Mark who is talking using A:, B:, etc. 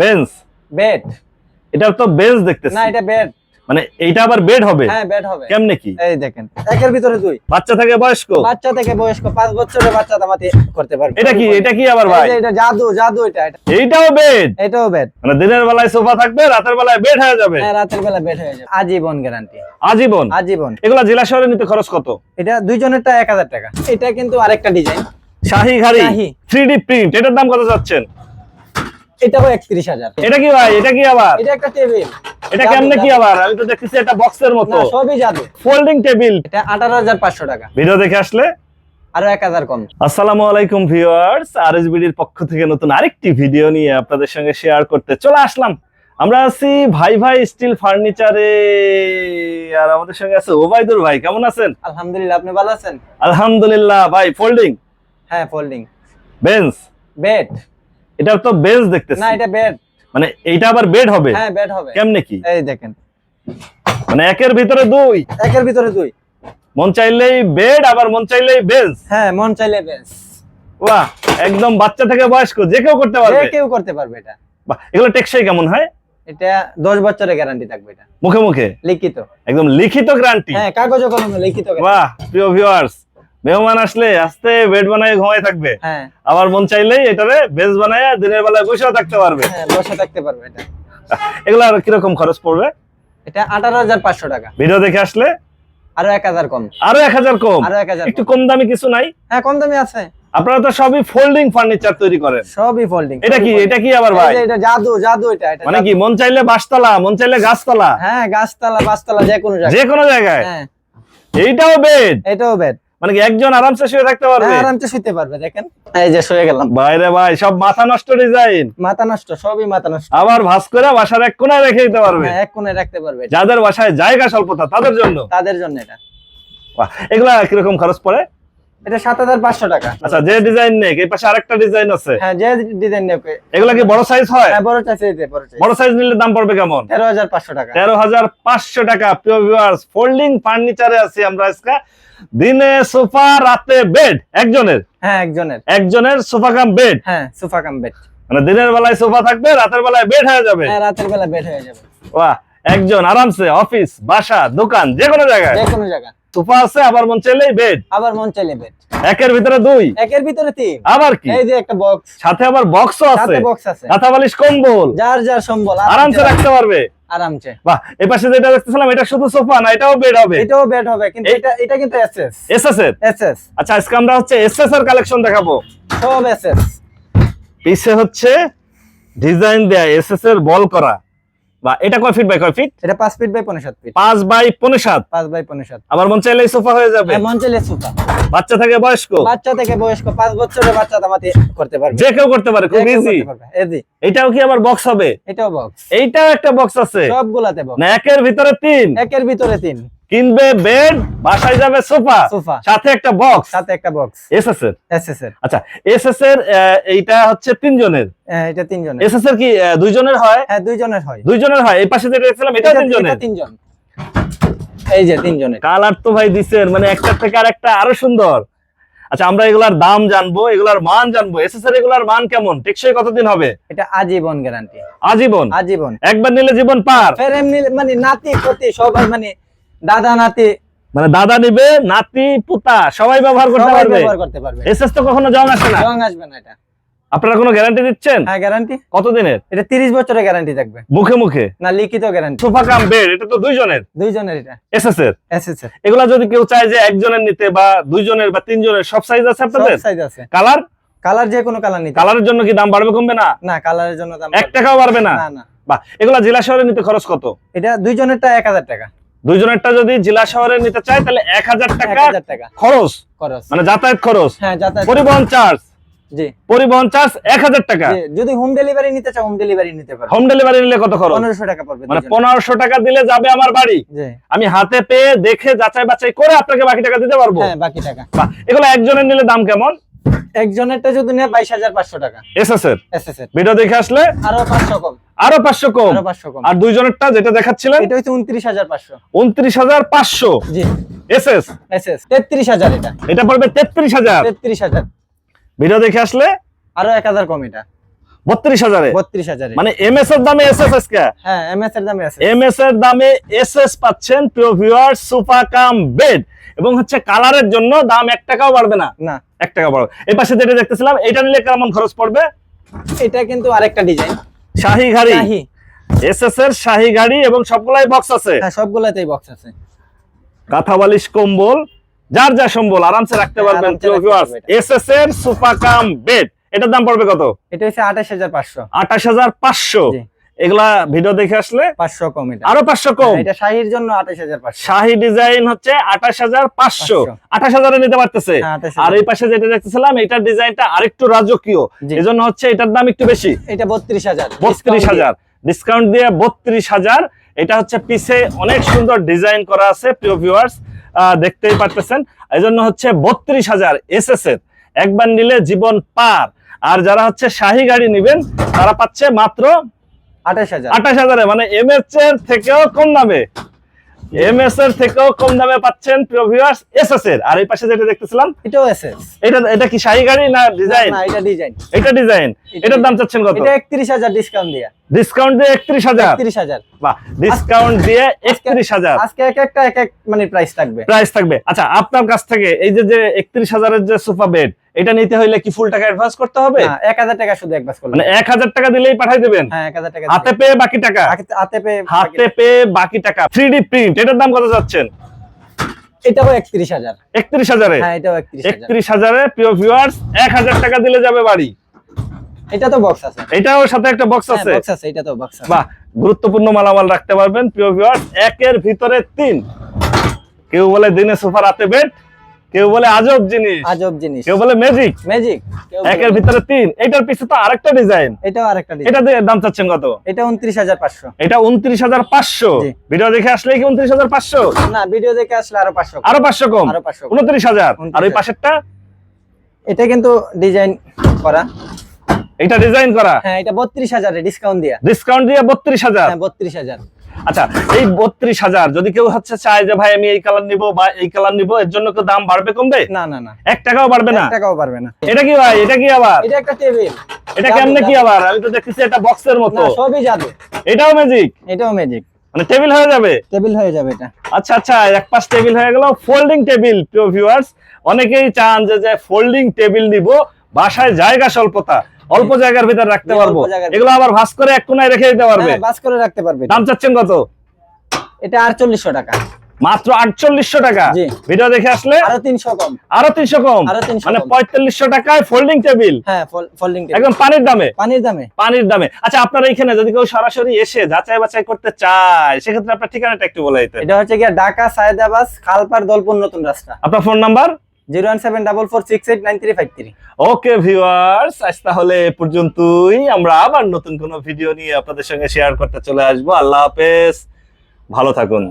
A: Bench
B: bed
A: এটা তো bench দেখতেছি।
B: না এটা বেড
A: মানে এইটা আবার বেড হবে?
B: হ্যাঁ বেড হবে।
A: কেমনে কি?
B: এই দেখেন একের ভিতরে দুই।
A: বাচ্চা থেকে বয়স্ক?
B: বাচ্চা থেকে বয়স্ক পাঁচ বছরের বাচ্চা দামাতে করতে পারবে।
A: এটা কি এটা কি আবার ভাই?
B: এটা জাদু জাদু এটা এটা।
A: এইটাও বেড
B: এটাও বেড
A: মানে দিনের বেলায় সোফা থাকবে রাতের বেলায় বেড হয়ে যাবে?
B: হ্যাঁ রাতের বেলা বেড হয়ে যাবে। আজীবন গ্যারান্টি
A: আজীবন?
B: আজীবন।
A: এগুলা জেলা শহরে নিতে খরচ কত?
B: এটা দুইজনেরটা এক হাজার টাকা। এটা কিন্তু আরেকটা ডিজাইন
A: শাহী ঘাড়ি?
B: শাহি।
A: থ্রি ডি প্রিন্ট এটার দাম কত যাচ্ছেন
B: এটাও একত্রিশ হাজার।
A: এটা কি ভাই? এটা কি আবার?
B: এটা একটা টেবিল।
A: এটা কেমনে কি আবার? আমি তো দেখতেছি এটা বক্সের মতো।
B: না সবই জাদু।
A: ফোল্ডিং টেবিল
B: এটা আঠারো হাজার পাঁচশো টাকা।
A: ভিডিও দেখে আসলে?
B: আরও কম।
A: আসসালামু আলাইকুম ভিউয়ার্স আরএসবিডির পক্ষ থেকে নতুন আরেকটি ভিডিও নিয়ে আপনাদের সঙ্গে শেয়ার করতে চলে আসলাম। আমরা আছি ভাই ভাই স্টিল ফার্নিচারে। আর আমাদের সঙ্গে আছে ওবাইদুর ভাই কেমন আছেন?
B: আলহামদুলিল্লাহ আপনি ভালো আছেন?
A: আলহামদুলিল্লাহ ভাই ফোল্ডিং
B: হ্যাঁ ফোল্ডিং
A: বেঞ্চ
B: বেড
A: এটা তো বেঞ্চ দেখতেছি।
B: না এটা বেড
A: মানে এইটা আবার বেড হবে?
B: হ্যাঁ বেড হবে।
A: কেমনে কি?
B: এই দেখেন।
A: মানে একের ভিতরে দুই।
B: একের ভিতরে দুই।
A: মন চাইলেই বেড আবার মন চাইলেই বেঞ্চ
B: হ্যাঁ মন চাইলে বেশ
A: বাহ একদম বাচ্চা থেকে বয়স্ক যে কেউ করতে পারবে।
B: যে কেউ করতে পারবে এটা।
A: বাহ এগুলো টেকসই কেমন হয়?
B: এটা দশ বছরের গ্যারান্টি থাকবে এটা।
A: মুখে মুখে?
B: লিখিত।
A: একদম লিখিত গ্যারান্টি
B: হ্যাঁ কাগজ কলমে লিখিত guarantee।
A: বাহ প্রিয় ভিউয়ার্স মেহমান আসলে আস্তে বেড বানায় ঘুমায় থাকবে।
B: হ্যাঁ।
A: আবার মন চাইলেই এটারে বেঞ্চ বানায় দিনের বেলায় বসেও থাকতে পারবে।
B: হ্যাঁ বসে থাকতে পারবে এটা।
A: এগুলো আর কীরকম খরচ পড়বে?
B: এটা আঠারো হাজার পাঁচশো টাকা।
A: ভিডিও দেখে আসলে?
B: আরও এক হাজার কম।
A: আরও এক হাজার কম?
B: আরও এক হাজার
A: একটু কম। দামি কিছু নাই?
B: হ্যাঁ কম দামি আছে।
A: আপনারা তো সবই ফোল্ডিং ফার্নিচার তৈরি করেন।
B: সবই ফোল্ডিং
A: এটা কি এটা কি আবার ভাই?
B: এটা জাদু জাদু এটা এটা
A: মানে কি মন চাইলে বাসতলা মন চাইলে গাছতলা?
B: হ্যাঁ গাছতলা বাসতলা যে কোনো জায়গায়।
A: যে কোনো জায়গায়?
B: হ্যাঁ।
A: এইটাও বেড
B: এটাও বেড
A: মানে একজন আরামসে শুয়ে থাকতে পারবে?
B: হ্যাঁ আরামসে শুতে পারবে দেখেন। এই যে শুয়ে গেলাম।
A: বাইরে ভাই সব মাথা নষ্ট ডিজাইন।
B: মাথা নষ্ট সবই মাথা নষ্ট।
A: আবার ভাস করে বাসার এক কোনায় রেখে দিতে পারবে।
B: হ্যাঁ এক কোণে রাখতে পারবে
A: যাদের বাসায় জায়গা স্বল্পতা তাদের জন্য।
B: তাদের জন্য এটা।
A: বাহ, এগুলা কীরকম খরচ পড়ে?
B: এটা সাত হাজার পাঁচশো টাকা।
A: আচ্ছা যে ডিজাইন নেই এই পাশে আরেকটা ডিজাইন আছে।
B: হ্যাঁ যে ডিজাইন নেবে
A: এগুলা কি বড় সাইজ হয়?
B: হ্যাঁ বড় চাইছে দিতে বড় চাইছে
A: বড় সাইজ নিলে দাম পড়বে কেমন?
B: তেরো হাজার পাঁচশো টাকা।
A: তেরো হাজার পাঁচশো টাকা প্রিয় ভিউয়ার্স ফোল্ডিং ফার্নিচারে আছি আমরা আজকে। দিনে সোফা রাতে বেড একজনের?
B: হ্যাঁ একজনের।
A: একজনের সোফা কাম বেড
B: হ্যাঁ সোফা কাম বেড
A: মানে দিনের বেলায় সোফা থাকবে রাতের বেলায় বেড হয়ে যাবে?
B: হ্যাঁ রাতের বেলা বেড হয়ে যাবে।
A: বাহ একজন আরামসে অফিস বাসা দোকান যে কোনো জায়গায়।
B: যে কোনো জায়গা
A: সোফা আছে আবার মন চাইলেই বেড
B: আবার মন চাইলে বেড
A: একের ভিতরে দুই।
B: একের ভিতরে তিন।
A: আবার কি?
B: এই যে একটা বক্স
A: সাথে আবার বক্সও আছে।
B: সাথে বক্স আছে
A: কাঁথা বালিশ কম্বল।
B: যার যার সম্বল
A: আরামসে রাখতে পারবে।
B: আরামসে।
A: বাহ এই পাশে যেটা দেখতেছিলাম এটা শুধু সোফা না এটাও বেড হবে।
B: এটাও বেড হবে কিন্তু এটা এটা কিন্তু এসএস
A: এসএস এর?
B: এসএস
A: আচ্ছা আজকে আমরা হচ্ছে এসএস এর কালেকশন দেখাবো।
B: সব এসএস
A: পিছে হচ্ছে ডিজাইন দেয়া এসএস এর বল করা। বা এটা কয় ফিট বাই কয় ফিট
B: এটা ফিট বাই ফিট
A: বাই পনেরো সাত?
B: পাঁচ বাই পনেরো সাত।
A: আবার মন চাইলে সোফা হয়ে যাবে।
B: হ্যাঁ, মন চাইলে সোফা।
A: বাচ্চা থেকে বয়স্ক?
B: বাচ্চা থেকে বয়স্ক পাঁচ বছরের বাচ্চা দামাতে করতে পারবে।
A: যে কেউ করতে পারে খুব ইজি এটাও কি আবার বক্স হবে?
B: এটাও বক্স
A: এইটাও একটা বক্স আছে।
B: সবগুলাতে বক্স
A: না একের ভিতরে তিন।
B: একের ভিতরে তিন।
A: কিনবে বেড বাসায় যাবে সোফা
B: সোফা
A: সাথে একটা বক্স
B: সাথে একটা বক্স
A: এসএস এর?
B: এসএস এর।
A: আচ্ছা এসএস এর এইটা হচ্ছে তিনজনের।
B: হ্যাঁ, এটা তিনজনের।
A: এসএস এর কি হয়?
B: হ্যাঁ দুইজনের হয়।
A: দুইজনের হয়। এই পাশে যেটা দেখছিলাম এটা
B: এটা-
A: তিনজনের।
B: এটা তিনজন। এই যে তিনজনের।
A: কালার তো ভাই দিছেন মানে একটা থেকে আরেকটা আরও সুন্দর। আচ্ছা আমরা এগুলার দাম জানব এগুলার মান জানব। এসএস এর এগুলার মান কেমন? টেকসই কতদিন হবে?
B: এটা আজীবন গ্যারান্টি
A: আজীবন?
B: আজীবন।
A: একবার নিলে জীবন পার।
B: ফের এমনি মানে নাতি পতি সবাই মানে দাদা নাতি।
A: মানে দাদা নিবে নাতি পুতা সবাই ব্যবহার করতে পারবে?
B: করতে পারবে।
A: এসএস তো কখনো জং আসে না?
B: রং আসবে না এটা।
A: আপনারা কোনো গ্যারান্টি দিচ্ছেন?
B: হ্যাঁ গ্যারান্টি
A: কতদিনের?
B: এটা তিরিশ বছরের গ্যারান্টি থাকবে।
A: মুখে মুখে?
B: না লিখিত গ্যারান্টি
A: সোফা কাম বেড এটা তো দুইজনের?
B: দুইজনের এটা।
A: এসএস এর
B: এসএস এর
A: এগুলা যদি কেউ চায় যে একজনের নিতে বা দুইজনের বা তিনজনের সব সাইজ আছে আপনাদের?
B: সব সাইজ আছে।
A: কালার
B: কালার যে কোনো কালার নিতে
A: কালারের জন্য কি দাম বাড়বে কমবে না?
B: না কালারের জন্য দাম
A: এক টাকাও বাড়বে না?
B: না। না
A: বা এগুলা জেলা শহরে নিতে খরচ কত?
B: এটা দুইজনেরটা এক হাজার টাকা।
A: দুইজনেরটা যদি জেলা শহরে নিতে চায় তাহলে এক হাজার টাকা খরচ।
B: খরচ।
A: মানে যাতায়াত খরচ।
B: হ্যাঁ যাতায়াত
A: পরিবহন চার্জ
B: জি।
A: পরিবহন চার্জ এক হাজার টাকা।
B: যদি হোম ডেলিভারি নিতে চাও হোম ডেলিভারি নিতে পারো।
A: হোম ডেলিভারি নিলে কত খরচ?
B: পনেরোশো টাকা পড়বে
A: মানে পনেরোশো টাকা দিলে যাবে আমার বাড়ি। আমি হাতে পেয়ে দেখে যাচাই বাছাই করে আপনাকে বাকি টাকা দিতে পারব।
B: হ্যাঁ বাকি টাকা।
A: এগুলো একজনের নিলে দাম কেমন?
B: একজনেরটা যদি নেয় বাইশ হাজার পাঁচশো টাকা।
A: এসএস এর ভিডিও দেখে আসলে?
B: আরও পাঁচশো কম।
A: আরও পাঁচশো কম?
B: আরও পাঁচশো কম।
A: আর দুইজনেরটা যেটা দেখাচ্ছিলেন?
B: এটা হচ্ছে উনত্রিশ হাজার পাঁচশো।
A: উনত্রিশ হাজার পাঁচশো?
B: জি।
A: এসএস?
B: এসএস। তেত্রিশ হাজার এটা।
A: এটা পড়বে তেত্রিশ হাজার?
B: তেত্রিশ হাজার।
A: ভিডিও দেখে আসলে?
B: আরও এক হাজার কম এটা।
A: বত্রিশ হাজারে?
B: বত্রিশ হাজারে।
A: মানে এম এস এর দামে এস এস এস কে
B: হ্যাঁ এম এস এর দামে আছে
A: এম এস এর দামে এস এস পাচ্ছেন প্রিয় ভিউয়ার সুপার কাম বেড এবং হচ্ছে কালারের জন্য দাম এক টাকাও বাড়বে না।
B: না।
A: এক টাকা বাড়বে এই পাশে যেটা দেখতেছিলাম এটা নিলে কেমন খরচ পড়বে?
B: এটা কিন্তু আরেকটা ডিজাইন
A: শাহি গাড়ি।
B: শাহি।
A: এস এস এর শাহি গাড়ি এবং সবগুলাই বক্স আছে।
B: হ্যাঁ সবগুলাতেই বক্স আছে।
A: কাঁথা বালিশ কম্বল যার যা সম্বল আরামসে রাখতে
B: হ্যাঁ,
A: পারবেন
B: আরামসে রাখতে পারবে এটা।
A: এস এস এর সুপার কাম বেড এটার দাম পড়বে কত?
B: এটা হচ্ছে আঠাশ হাজার পাঁচশো।
A: আঠাশ হাজার পাঁচশো।
B: জি।
A: এগুলা ভিডিও দেখে আসলে
B: পাঁচশো কম
A: আরও পাঁচশো কম।
B: এটা শাহির জন্য আঠাশ হাজার
A: শাহি ডিজাইন হচ্ছে আঠাশ হাজার পাঁচশো। আঠাশ হাজারে নিতে পারতেছে।
B: হ্যাঁ, 28,000
A: আর এই পাশে যেটা দেখতেছিলাম এটার ডিজাইনটা আরেকটু রাজকীয়। এজন্য হচ্ছে এটার দাম একটু বেশি।
B: এটা বত্রিশ হাজার।
A: বত্রিশ হাজার। ডিসকাউন্ট দিয়ে বত্রিশ হাজার। এটা হচ্ছে পিছে অনেক সুন্দর ডিজাইন করা আছে প্রিয় ভিউয়ার্স দেখতেই পারতেছেন। এই জন্য হচ্ছে বত্রিশ হাজার এস এস এর একবার নিলে জীবন পার। আর যারা হচ্ছে শাহী গাড়ি নিবেন তারা পাচ্ছে মাত্র
B: আঠাশ হাজার।
A: আঠাশ হাজারে মানে এম এস এর থেকেও কম দামে। এম এস এর থেকেও কম দামে পাচ্ছেন প্রিয় ভিউয়ার্স এস এস এর আর এই পাশে যেটা দেখতেছিলাম
B: এটাও এসএস
A: এটা এটা কি শাহী গাড়ি না ডিজাইন
B: না এটা ডিজাইন
A: এটা ডিজাইন এটার দাম চাচ্ছেন কত?
B: এটা একত্রিশ হাজার ডিসকাউন্ট দিয়া।
A: ডিসকাউন্ট দিয়ে একত্রিশ হাজার?
B: একত্রিশ হাজার।
A: বাহ ডিসকাউন্ট দিয়ে একত্রিশ হাজার।
B: আজকে এক একটা এক এক মানে প্রাইস থাকবে।
A: প্রাইস থাকবে। আচ্ছা আপনার কাছ থেকে এই যে যে একত্রিশ হাজারের যে সোফা বেড এটা নিতে হইলে কি ফুল টাকা অ্যাডভান্স করতে হবে?
B: না এক হাজার টাকা শুধু একবার করলাম
A: মানে এক হাজার টাকা দিলেই পাঠাই দেবেন?
B: হ্যাঁ এক হাজার টাকা
A: হাতে পেয়ে বাকি টাকা?
B: হাতে- পেয়ে
A: হাতে পেয়ে বাকি টাকা। থ্রি ডি প্রিন্ট এটার দাম কত যাচ্ছেন?
B: এটাও একত্রিশ হাজার।
A: একত্রিশ হাজারে?
B: হ্যাঁ এটাও একত্রিশ হাজার।
A: একত্রিশ হাজারে প্রিয় ভিউয়ার্স এক হাজার টাকা দিলে যাবে বাড়ি।
B: এটা তো বক্স আছে।
A: এটাও সাথে একটা বক্স আছে।
B: বক্স আছে এটা তো বক্স আছে।
A: বাহ গুরুত্বপূর্ণ মালামাল রাখতে পারবেন প্রিয় ভিউয়ার্স একের ভিতরে তিন। কেউ বলে দিনে সোফা রাতে বেড কেউ বলে আজব জিনিস
B: আজব জিনিস।
A: কেউ বলে ম্যাজিক
B: ম্যাজিক
A: একের ভিতরে তিন এটার পিছে তো আরেকটা ডিজাইন
B: এটাও আরেকটা ডিজাইন
A: এটা দাম চাচ্ছেন কত?
B: এটা উনত্রিশ হাজার পাঁচশো।
A: এটা উনত্রিশ হাজার পাঁচশো।
B: জি।
A: ভিডিও দেখে আসলে কি উনত্রিশ হাজার পাঁচশো?
B: না ভিডিও দেখে আসলে আরও পাঁচশো
A: আরও পাঁচশো কম?
B: আরও 500 কম।
A: উনত্রিশ হাজার। আর ওই
B: 29,000
A: পাশেরটা?
B: এটা কিন্তু ডিজাইন করা।
A: এটা ডিজাইন করা?
B: হ্যাঁ এটা বত্রিশ হাজারে ডিসকাউন্ট দিয়া।
A: ডিসকাউন্ট দিয়া বত্রিশ হাজার।
B: হ্যাঁ বত্রিশ হাজার।
A: আচ্ছা এই বত্রিশ হাজার যদি কেউ হচ্ছে চায় যে ভাই আমি এই কালার নিব বা এই কালার নিব এর জন্য কেউ দাম বাড়বে কমবে?
B: না না না।
A: এক টাকাও বাড়বে না?
B: টাকাও পারবে না।
A: এটা কি ভাই? এটা কি আবার?
B: এটা একটা টেবিল
A: এটা কেমনে কি আবার? আমি তো দেখতেছি এটা বক্সের মতো।
B: সবই যাবে।
A: এটাও ম্যাজিক
B: এটাও ম্যাজিক
A: মানে টেবিল হয়ে যাবে?
B: টেবিল হয়ে যাবে এটা।
A: আচ্ছা আচ্ছা এক পাশ টেবিল হয়ে গেল। ফোল্ডিং টেবিল প্রিয় ভিউয়ার্স অনেকেই চান যে যে ফোল্ডিং টেবিল নিব। বাসায় জায়গা স্বল্পতা অল্প জায়গার ভিতরে রাখতে পারব। এগুলো আবার ভাস করে এক কোনায় রেখে দিতে পারবে।
B: হ্যাঁ বাস করে রাখতে পারবে।
A: দাম চাচ্ছেন কত?
B: এটা আটচল্লিশশো টাকা।
A: মাত্র আটচল্লিশশো টাকা।
B: জি।
A: ভিডিও দেখে আসলে
B: আরও তিনশো কম।
A: আরও তিনশো কম?
B: আরও 300
A: মানে। পঁয়তাল্লিশশো টাকায় ফোল্ডিং টেবিল
B: হ্যাঁ ফোল্ডিং
A: একদম পানির দামে?
B: পানির দামে।
A: পানির দামে। আচ্ছা আপনার এইখানে যদি কেউ সরাসরি এসে যাচাই বাছাই করতে চায় সেক্ষেত্রে আপনার ঠিকানাটা একটু বলে দিতেন।
B: এটা হচ্ছে গিয়ে ঢাকা সায়দাবাস খালপার দলপুর নতুন রাস্তা।
A: আপনার phone number
B: zero one seven six eight nine five three.
A: Okay আজ তাহলে পর্যন্তই। আমরা আবার নতুন কোনো ভিডিও নিয়ে আপনাদের সঙ্গে শেয়ার করতে চলে আসব। আল্লাহ হাফেজ। ভালো থাকুন।